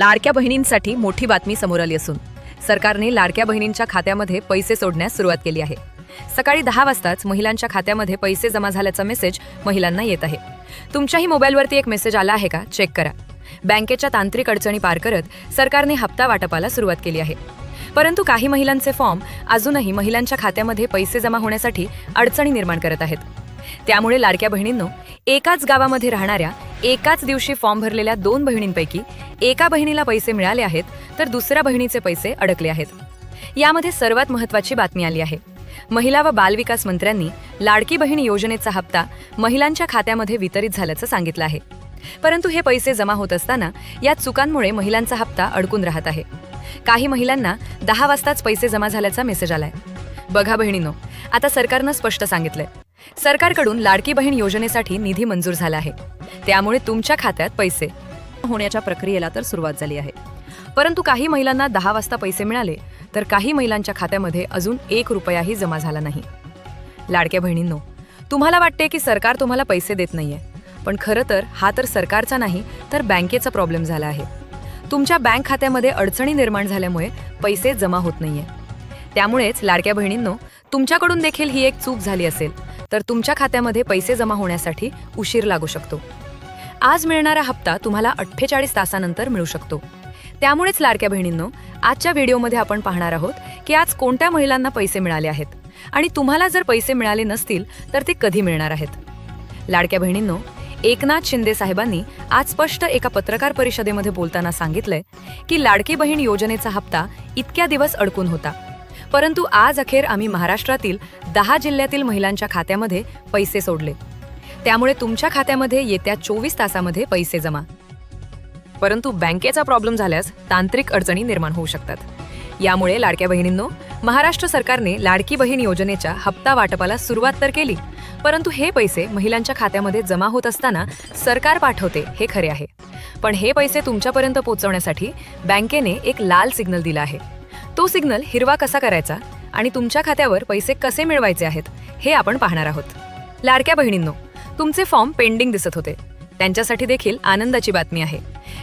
लाडक्या बहिणींसाठी मोठी बातमी समोर आली असून सरकारने लाडक्या बहिणींच्या खात्यामध्ये पैसे सोडण्यास सुरुवात केली आहे. सकाळी दहा वाजताच महिलांच्या खात्यामध्ये पैसे जमा झाल्याचा मेसेज महिलांना येत आहे. तुमच्याही मोबाईलवरती एक मेसेज आला आहे का? चेक करा. बँकेच्या तांत्रिक अडचणी पार करत सरकारने हप्ता वाटपाला सुरुवात केली आहे. परंतु काही महिलांचे फॉर्म अजूनही महिलांच्या खात्यामध्ये पैसे जमा होण्यासाठी अडचणी निर्माण करत आहेत. त्यामुळे लाडक्या बहिणींनो एकाच गावामध्ये राहणाऱ्या एकाच दिवशी फॉर्म भरलेल्या दोन बहिणींपैकी एका बहिणीला पैसे मिळाले आहेत तर दुसऱ्या बहिणीचे पैसे अडकले आहेत. यामध्ये सर्वात महत्त्वाची बातमी आली आहे. महिला व बालविकास मंत्र्यांनी लाडकी बहीण योजनेचा हप्ता महिलांच्या खात्यामध्ये वितरित झाल्याचं सांगितलं आहे. परंतु हे पैसे जमा होत असताना या चुकांमुळे महिलांचा हप्ता अडकून राहत आहे. काही महिलांना दहा वाजताच पैसे जमा झाल्याचा मेसेज आलाय. बघा बहिणीनो आता सरकारनं स्पष्ट सांगितलंय. सरकारकडून लाडकी बहीण योजनेसाठी निधी मंजूर झाला आहे. त्यामुळे तुमच्या खात्यात पैसे होण्याच्या प्रक्रियेला तर सुरुवात झाली आहे. परंतु काही महिलांना दहा वाजता पैसे मिळाले तर काही महिलांच्या खात्यामध्ये अजून एक रुपयाही जमा झाला नाही. लाडक्या बहिणींनो तुम्हाला वाटते की सरकार तुम्हाला पैसे देत नाहीये पण खरं तर हा तर सरकारचा नाही तर बँकेचा प्रॉब्लेम झाला आहे. तुमच्या बँक खात्यामध्ये अडचणी निर्माण झाल्यामुळे पैसे जमा होत नाहीये. त्यामुळेच लाडक्या बहिणींनो तुमच्याकडून देखील ही एक चूक झाली असेल. तर तुमच्या खात्यामध्ये पैसे जमा होण्यासाठी उशीर लागू शकतो. आज मिळणारा हप्ता तुम्हाला अठ्ठेचाळीस तासानंतर मिळू शकतो. त्यामुळेच लाडक्या बहिणींनो आजच्या व्हिडिओमध्ये आपण पाहणार आहोत की आज कोणत्या महिलांना पैसे मिळाले आहेत आणि तुम्हाला जर पैसे मिळाले नसतील तर ते कधी मिळणार आहेत? लाडक्या बहिणींनो एकनाथ शिंदे साहेबांनी आज स्पष्ट एका पत्रकार परिषदेमध्ये बोलताना सांगितलंय की लाडकी बहीण योजनेचा हप्ता इतक्या दिवस अडकून होता. परंतु आज अखेर आम्ही महाराष्ट्रातील दहा जिल्ह्यातील महिलांच्या खात्यामध्ये पैसे सोडले. त्यामुळे तुमच्या खात्यामध्ये येत्या चोवीस तासामध्ये पैसे जमा. परंतु बँकेचा प्रॉब्लेम झाल्यास तांत्रिक अडचणी निर्माण होऊ शकतात. यामुळे लाडक्या बहिणींनो महाराष्ट्र सरकारने लाडकी बहीण योजनेच्या हप्ता वाटपाला सुरुवात तर केली परंतु हे पैसे महिलांच्या खात्यामध्ये जमा होत असताना सरकार पाठवते हे खरे आहे. पण हे पैसे तुमच्यापर्यंत पोहोचवण्यासाठी बँकेने एक लाल सिग्नल दिला आहे. तो सिग्नल हिरवा कसा करायचा आणि तुमच्या खात्यावर पैसे कसे मिळवायचे आहेत हे आपण पाहणार आहोत. लाडक्या बहिणींनो तुमचे फॉर्म पेंडिंग दिसत होते. त्यांच्यासाठी देखील आनंदाची बातमी आहे.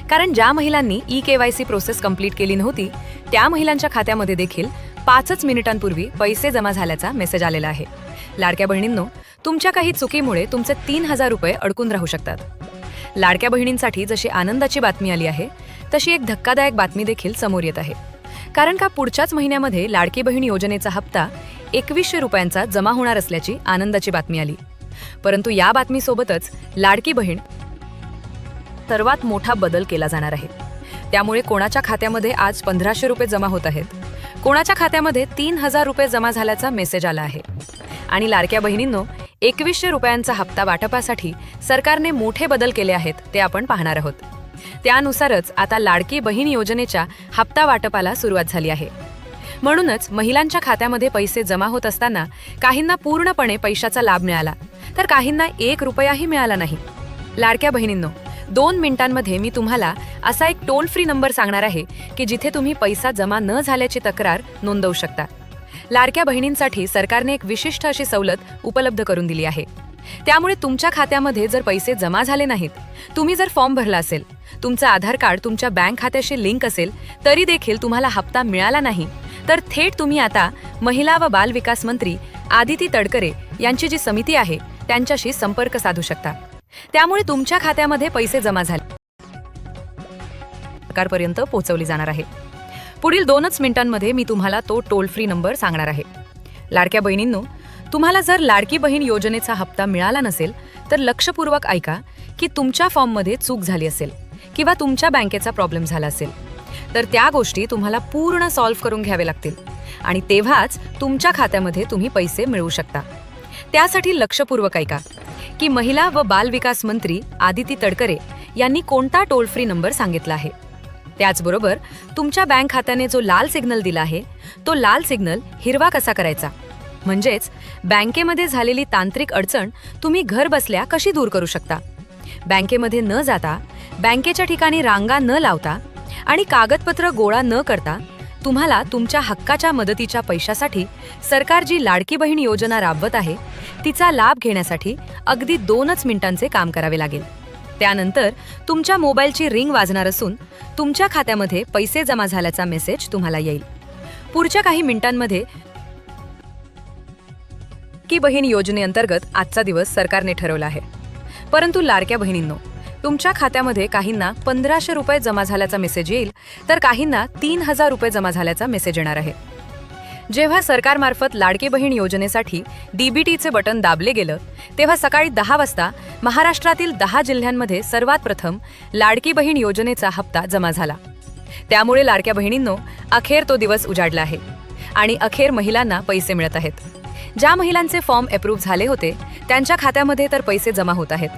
कारण ज्या महिलांनी E K Y C process complete केली नव्हती त्या महिलांच्या खात्यामध्ये देखील पाचच मिनिटांपूर्वी पैसे जमा झाल्याचा मेसेज आलेला आहे. लाडक्या बहिणींनो तुमच्या काही चुकीमुळे तुमचे तीन हजार रुपये अडकून राहू शकतात. लाडक्या बहिणींसाठी जशी आनंदाची बातमी आली आहे तशी एक धक्कादायक बातमी देखील समोर येत आहे. कारण का पुढच्याच महिन्यामध्ये लाडकी बहीण योजनेचा हप्ता एकवीसशे रुपयांचा जमा होणार असल्याची आनंदाची बातमी आली. परंतु या बातमीसोबतच लाडकी बहीण सर्वात मोठा बदल केला जाणार आहे. त्यामुळे कोणाच्या खात्यामध्ये आज पंधराशे रुपये जमा होत आहेत? कोणाच्या खात्यामध्ये तीन हजार रुपये जमा झाल्याचा मेसेज आला आहे. आणि लाडक्या बहिणींनो एकवीसशे रुपयांचा हप्ता वाटपासाठी सरकारने मोठे बदल केले आहेत ते आपण पाहणार आहोत. त्यानुसारच आता लाडकी बहीण योजनेच्या हप्ता वाटपाला सुरुवात झाली आहे. म्हणूनच महिलांच्या खात्यामध्ये पैसे जमा होत असताना काहींना पूर्णपणे पैशाचा लाभ मिळाला तर काहींना एक रुपयाही मिळाला नाही. लाडक्या बहिणींनो दोन मिनिटांमध्ये मी तुम्हाला असा एक टोल फ्री नंबर सांगणार आहे की जिथे तुम्ही पैसा जमा न झाल्याची तक्रार नोंदवू शकता. लाडक्या बहिणींसाठी सरकारने एक विशिष्ट अशी सवलत उपलब्ध करून दिली आहे. त्यामुळे तुमच्या खात्यामध्ये जर पैसे जमा झाले नाहीत तुम्ही जर फॉर्म भरला असेल तुमचं आधार कार्ड तुमच्या बँक खात्याशी लिंक असेल तरी देखील तुम्हाला हप्ता मिळाला नाही तर थेट तुम्ही आता महिला व बाल विकास मंत्री आदिती तडकरे यांची जी समिती आहे त्यांच्याशी संपर्क साधू शकता. त्यामुळे तुमच्या खात्यामध्ये पैसे जमा झाले. सरकारपर्यंत पोहोचवली जाणार आहे. पुढील दोनच मिनिटांमध्ये मी तुम्हाला तो टोल फ्री नंबर सांगणार आहे. लाडक्या बहिणींनो तुम्हाला जर लाडकी बहीण योजनेचा हप्ता मिळाला नसेल तर लक्षपूर्वक ऐका की तुमच्या फॉर्ममध्ये चूक झाली असेल किंवा तुमच्या बँकेचा प्रॉब्लेम झाला असेल. तर त्या गोष्टी तुम्हाला पूर्ण सॉल्व्ह करून घ्यावे लागतील आणि तेव्हाच तुमच्या खात्यामध्ये तुम्ही पैसे मिळवू शकता. त्यासाठी लक्षपूर्वक ऐका की महिला व बाल विकास मंत्री आदिती तडकरे यांनी कोणता टोल फ्री नंबर सांगितला आहे? त्याचबरोबर तुमच्या बँक खात्याने जो लाल सिग्नल दिला आहे तो लाल सिग्नल हिरवा कसा करायचा? म्हणजेच बँकेमध्ये झालेली तांत्रिक अडचण तुम्ही घर बसल्या कशी दूर करू शकता? बँकेमध्ये न जाता बँकेच्या ठिकाणी रांगा न लावता आणि कागदपत्र गोळा न करता तुम्हाला तुमच्या हक्काच्या मदतीच्या पैशासाठी सरकार जी लाडकी बहीण योजना राबवत आहे तिचा लाभ घेण्यासाठी अगदी दोनच मिनिटांचे काम करावे लागेल. त्यानंतर तुमच्या मोबाईलची रिंग वाजणार असून तुमच्या खात्यामध्ये पैसे जमा झाल्याचा मेसेज तुम्हाला येईल. पुढच्या काही मिनिटांमध्ये की बहीण योजनेअंतर्गत आजचा दिवस सरकारने ठरवला आहे. परंतु लाडक्या बहिणींनो तुमच्या खात्यामध्ये काहींना पंधराशे रुपये जमा झाल्याचा मेसेज येईल तर काहींना तीन हजार रुपये जमा झाल्याचा मेसेज येणार आहे. जेव्हा सरकारमार्फत लाडकी बहीण योजनेसाठी डीबीटीचे बटन दाबले गेलं तेव्हा सकाळी दहा वाजता महाराष्ट्रातील दहा जिल्ह्यांमध्ये सर्वात प्रथम लाडकी बहीण योजनेचा हप्ता जमा झाला. त्यामुळे लाडक्या बहिणींनो अखेर तो दिवस उजाडला आहे आणि अखेर महिलांना पैसे मिळत आहेत. ज्या महिलांचे फॉर्म अप्रूव्ह झाले होते त्यांच्या खात्यामध्ये तर पैसे जमा होत आहेत.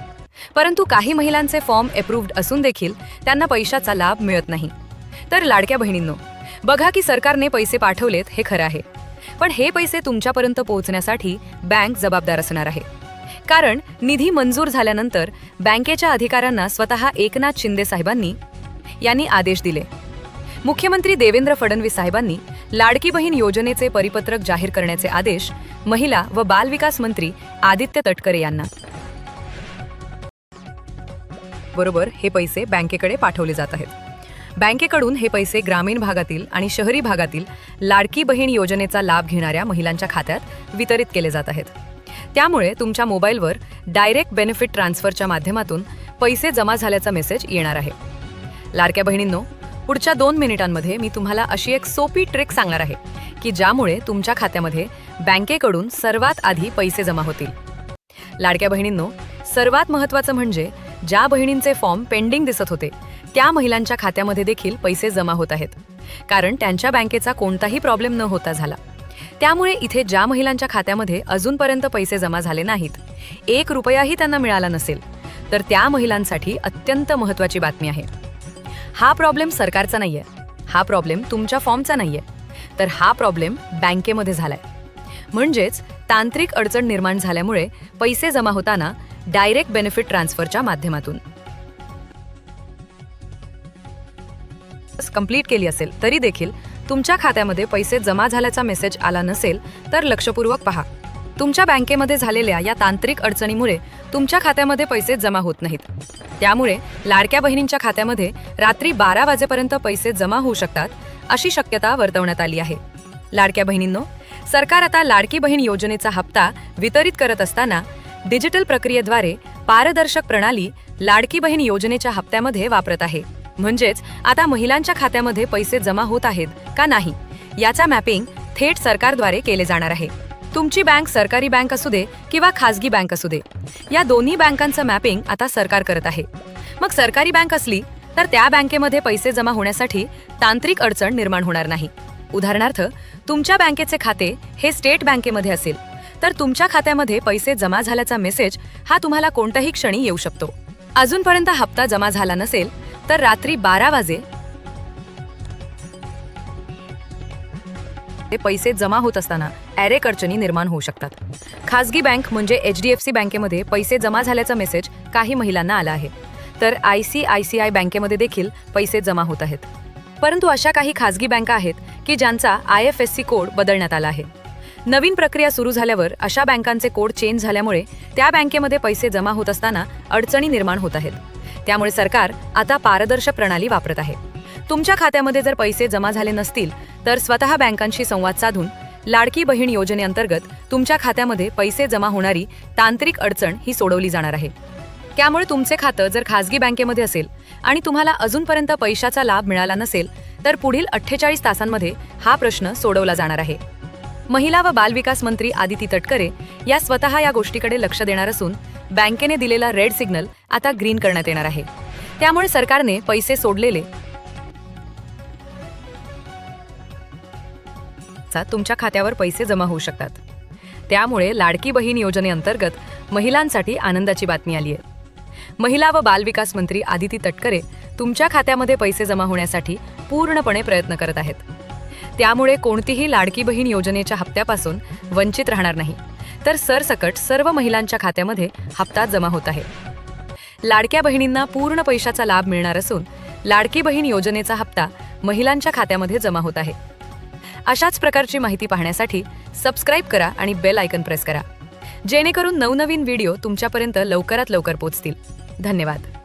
परंतु काही महिलांचे फॉर्म अप्रूव्ड असून देखील त्यांना पैशाचा लाभ मिळत नाही. तर लाडक्या बहिणींनो बघा की सरकारने पैसे पाठवलेत हे खरं आहे. पण हे पैसे तुमच्यापर्यंत पोहोचण्यासाठी बँक जबाबदार असणार आहे. कारण निधी मंजूर झाल्यानंतर बँकेच्या अधिकाऱ्यांना स्वतः एकनाथ शिंदे साहेबांनी यांनी आदेश दिले. मुख्यमंत्री देवेंद्र फडणवीस साहेबांनी लाडकी बहीण योजनेचे परिपत्रक जाहीर करण्याचे आदेश महिला व बालविकास मंत्री आदित्य तटकरे यांना. बरोबर हे पैसे बँकेकडे पाठवले जात आहेत. बँकेकडून हे पैसे ग्रामीण भागातील आणि शहरी भागातील लाडकी बहीण योजनेचा लाभ घेणाऱ्या महिलांच्या खात्यात वितरित केले जात आहेत. त्यामुळे तुमच्या मोबाईलवर डायरेक्ट बेनिफिट ट्रान्सफरच्या माध्यमातून पैसे जमा झाल्याचा मेसेज येणार आहे. लाडक्या बहिणींनो पुढच्या दोन मिनिटांमध्ये मी तुम्हाला अशी एक सोपी ट्रिक सांगणार आहे की ज्यामुळे तुमच्या खात्यामध्ये बँकेकडून सर्वात आधी पैसे जमा होतील. लाडक्या बहिणींनो सर्वात महत्त्वाचं म्हणजे ज्या बहिणींचे फॉर्म पेंडिंग दिसत होते त्या महिलांच्या खात्यामध्ये देखील पैसे जमा होत आहेत. कारण त्यांच्या बँकेचा कोणताही प्रॉब्लेम न होता झाला. त्यामुळे इथे ज्या महिलांच्या खात्यामध्ये अजूनपर्यंत पैसे जमा झाले नाहीत एक रुपयाही त्यांना मिळाला नसेल तर त्या महिलांसाठी अत्यंत महत्त्वाची बातमी आहे. हा प्रॉब्लेम सरकारचा नाहीये. हा प्रॉब्लेम तुमच्या फॉर्मचा नाहीये. तर हा प्रॉब्लेम बँकेमध्ये झालाय. म्हणजेच तांत्रिक अडचण निर्माण झाल्यामुळे पैसे जमा होताना डायरेक्ट बेनिफिट ट्रान्सफरच्या माध्यमातून. कंप्लीट केली असेल तरी देखील तुमच्या खात्यामध्ये पैसे जमा झाल्याचा मेसेज आला नसेल तर लक्षपूर्वक पहा. तुमच्या बँकेमध्ये झालेल्या या तांत्रिक अडचणीमुळे तुमच्या खात्यामध्ये पैसे जमा होत नाहीत. त्यामुळे लाडक्या बहिणींच्या खात्यामध्ये रात्री बारा वाजेपर्यंत पैसे जमा होऊ शकतात अशी शक्यता वर्तवण्यात आली आहे. लाडक्या बहिणींनो सरकार आता लाडकी बहीण योजनेचा हप्ता वितरित करत असताना डिजिटल प्रक्रियेद्वारे पारदर्शक प्रणाली लाडकी बहीण योजनेच्या हप्त्यामध्ये वापरत आहे. म्हणजेच आता महिलांच्या खात्यामध्ये पैसे जमा होत आहेत का नाही? याचा मॅपिंग थेट सरकारद्वारे केले जाणार आहे. तुमची बँक सरकारी बँक असू दे किंवा खासगी बँक असू दे. या दोन्ही बँकांचं मॅपिंग आता सरकार करत आहे. मग सरकारी बँक असली तर त्या बँकेमध्ये पैसे जमा होण्यासाठी तांत्रिक अडचण निर्माण होणार नाही. उदाहरणार्थ तुमच्या बँकेचे खाते हे स्टेट बँकेमध्ये असेल. तर तुमच्या खात्यामध्ये पैसे जमा झाल्याचा मेसेज हा तुम्हाला कोणत्याही क्षणी येऊ शकतो. अजूनपर्यंत हप्ता जमा झाला नसेल तर रात्री बारा वाजे ते पैसे जमा होत असताना ॲरेक अडचणी निर्माण होऊ शकतात. खासगी बँक म्हणजे एच डी एफ सी बँकेमध्ये पैसे जमा झाल्याचा मेसेज काही महिलांना आला आहे. तर I C I C I बँकेमध्ये देखील पैसे जमा होत आहेत. परंतु अशा काही खासगी बँका आहेत की ज्यांचा I F S C code बदलण्यात आला आहे. नवीन प्रक्रिया सुरू झाल्यावर अशा बँकांचे कोड चेंज झाल्यामुळे त्या बँकेमध्ये पैसे जमा होत असताना अडचणी निर्माण होत आहेत. त्यामुळे सरकार आता पारदर्शक प्रणाली वापरत आहे. तुमच्या खात्यामध्ये जर पैसे जमा झाले नसतील तर स्वतः बँकांशी संवाद साधून लाडकी बहीण योजनेअंतर्गत तुमच्या खात्यामध्ये पैसे जमा होणारी तांत्रिक अडचण ही सोडवली जाणार आहे. त्यामुळे तुमचे खातं जर खासगी बँकेमध्ये असेल आणि तुम्हाला अजूनपर्यंत पैशाचा लाभ मिळाला नसेल तर पुढील अठ्ठेचाळीस तासांमध्ये हा प्रश्न सोडवला जाणार आहे. महिला व बालविकास मंत्री आदिती तटकरे या स्वतः या गोष्टीकडे लक्ष देणार असून बँकेने दिलेला रेड सिग्नल आता ग्रीन करण्यात येणार आहे. त्यामुळे सरकारने पैसे सोडलेले चा तुमच्या खात्यावर पैसे जमा होऊ शकतात. त्यामुळे लाडकी बहीण योजनेअंतर्गत महिलांसाठी आनंदाची बातमी आली आहे. महिला व बालविकास मंत्री आदिती तटकरे तुमच्या खात्यामध्ये पैसे जमा होण्यासाठी पूर्णपणे प्रयत्न करत आहेत. त्यामुळे कोणतीही लाडकी बहीण योजनेच्या हप्त्यापासून वंचित राहणार नाही. तर सरसकट सर्व महिलांच्या खात्यामध्ये हप्ता जमा होत आहे. लाडक्या बहिणींना पूर्ण पैशाचा लाभ मिळणार असून लाडकी बहीण योजनेचा हप्ता महिलांच्या खात्यामध्ये जमा होत आहे. अशाच प्रकारची माहिती पाहण्यासाठी सबस्क्राईब करा आणि बेल आयकन प्रेस करा. जेणेकरून नवनवीन व्हिडिओ तुमच्यापर्यंत लवकरात लवकर पोचतील. धन्यवाद.